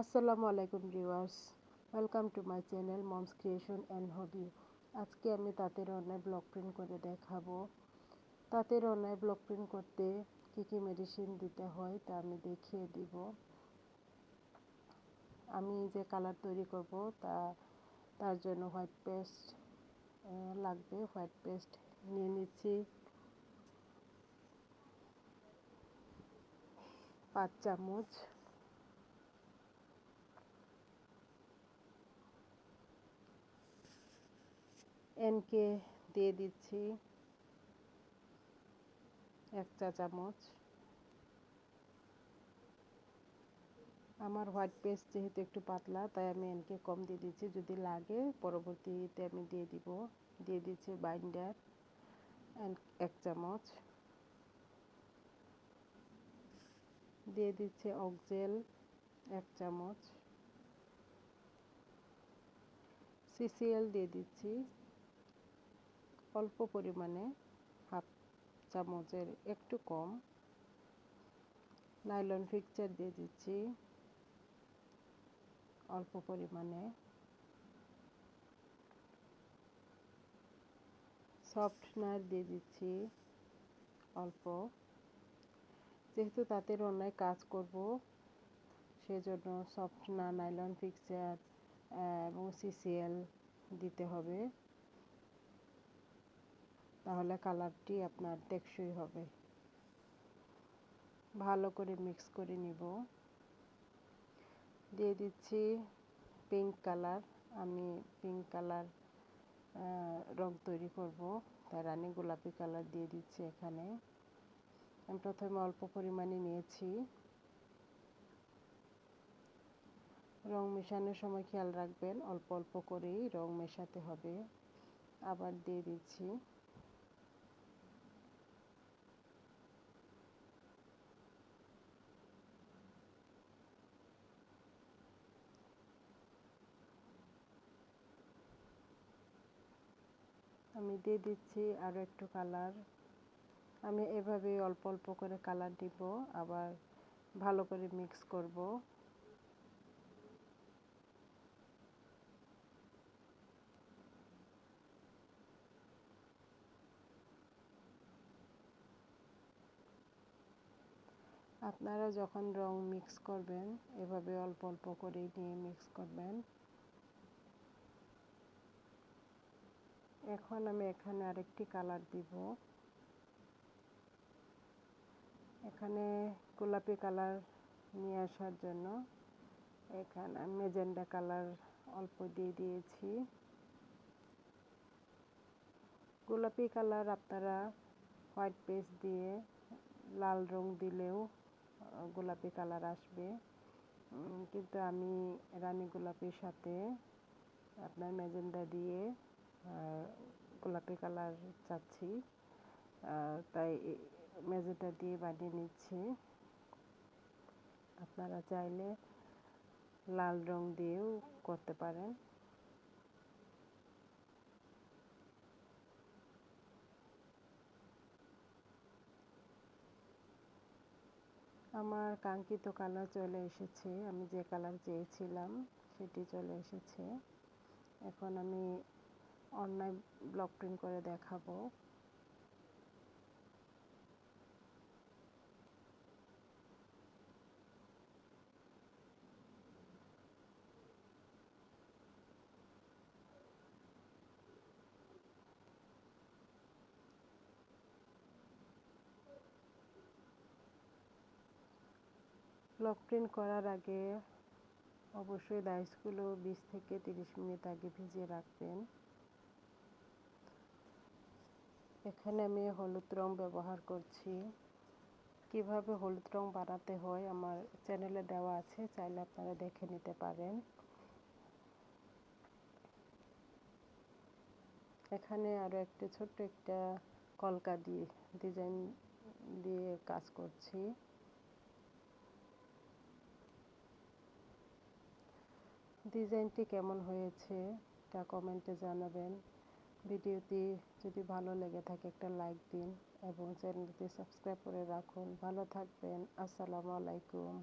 আসসালামু আলাইকুম viewers, welcome to my channel Mom's Creation and Hobby. আজকে আমি তাঁতের অন্যায় ব্লক প্রিন্ট করে দেখাবো। তাঁতের অন্যায় ব্লক প্রিন্ট করতে কী কী মেডিসিন দিতে হয় তা আমি দেখিয়ে দিব। আমি যে কালার তৈরি করব তা, তার জন্য হোয়াইট পেস্ট লাগবে। হোয়াইট পেস্ট নিয়ে নিচ্ছি পাঁচ চামচ। এনকে দিয়ে দিচ্ছি এক চা চামচ। আমার হোয়াইট পেস্ট যেহেতু একটু পাতলা, তাই আমি এনকে কম দিয়ে দিচ্ছি। যদি লাগে, পরবর্তীতে আমি দিয়ে দিব। দিয়ে দিচ্ছি বাইন্ডার এক চামচ। দিয়ে দিচ্ছে অকজেল এক চামচ। সিসিএল দিয়ে দিচ্ছি। অল্প পরিমাণে হাফ চামচের একটু কম নাইলন ফিকচার দিয়ে দিচ্ছি। অল্প পরিমাণে। সফটনার দিয়ে দিচ্ছি অল্প। যেহেতু তাঁতের অন্যায় কাজ করব, সেজন্য সফটনার নাইলন ফিক্সার এবং সিসিএল দিতে হবে। তাহলে কালারটি আপনার টেকসই হবে। ভালো করে মিক্স করে নিব। দিয়ে দিচ্ছি পিঙ্ক কালার আমি পিঙ্ক কালার রং তৈরি করব। তাই রানী গোলাপি কালার দিয়ে দিচ্ছি এখানে। আমি প্রথমে অল্প পরিমাণে নিয়েছি। রং মেশানোর সময় খেয়াল রাখবেন, অল্প অল্প করেই রং মেশাতে হবে। আবার দিয়ে দিচ্ছি আমি দিয়ে দিচ্ছি আরও একটু কালার আমি এভাবে অল্প অল্প করে কালার দিব, আবার ভালো করে মিক্স করব। আপনারা যখন রং মিক্স করবেন, এভাবে অল্প অল্প করে নিয়ে মিক্স করবেন। এখন আমি এখানে আরেকটি কালার দিব। এখানে গোলাপি কালার নিয়ে আসার জন্য এখানে মেজেন্ডা কালার অল্প দিয়ে দিয়েছি। গোলাপি কালার আপনারা হোয়াইট পেস্ট দিয়ে লাল রং দিলেও গোলাপি কালার আসবে। কিন্তু আমি রানী গোলাপির সাথে আপনার মেজেন্ডা দিয়ে গোলাপি কালার চাচ্ছি। তাই মেজেন্ডা দিয়ে বানিয়ে নিচ্ছি। আপনারা চাইলে লাল রং দিয়েও করতে পারেন। আমার কাঙ্ক্ষিত কালার চলে এসেছে। আমি যে কালার চেয়েছিলাম, সেটি চলে এসেছে। এখন আমি অনলাইন ব্লক প্রিন্ট করে দেখাবো। ব্লক প্রিন্ট করার আগে অবশ্যই ডাইসগুলো বিশ থেকে তিরিশ মিনিট আগে ভিজিয়ে রাখবেন। এখানে আমি হলুদ রং ব্যবহার করছি। কীভাবে হলুদ রং বানাতে হয় আমার চ্যানেলে দেওয়া আছে, চাইলে আপনারা দেখে নিতে পারেন। এখানে আরও একটা ছোট্ট একটা কলকা দিয়ে, ডিজাইন দিয়ে কাজ করছি। ডিজাইনটি কেমন হয়েছে তা কমেন্টে জানাবেন। ভিডিওটি যদি ভালো লেগে থাকে একটা লাইক দিন এবং চ্যানেলটি সাবস্ক্রাইব করে রাখুন। ভালো থাকবেন। আসসালামু আলাইকুম।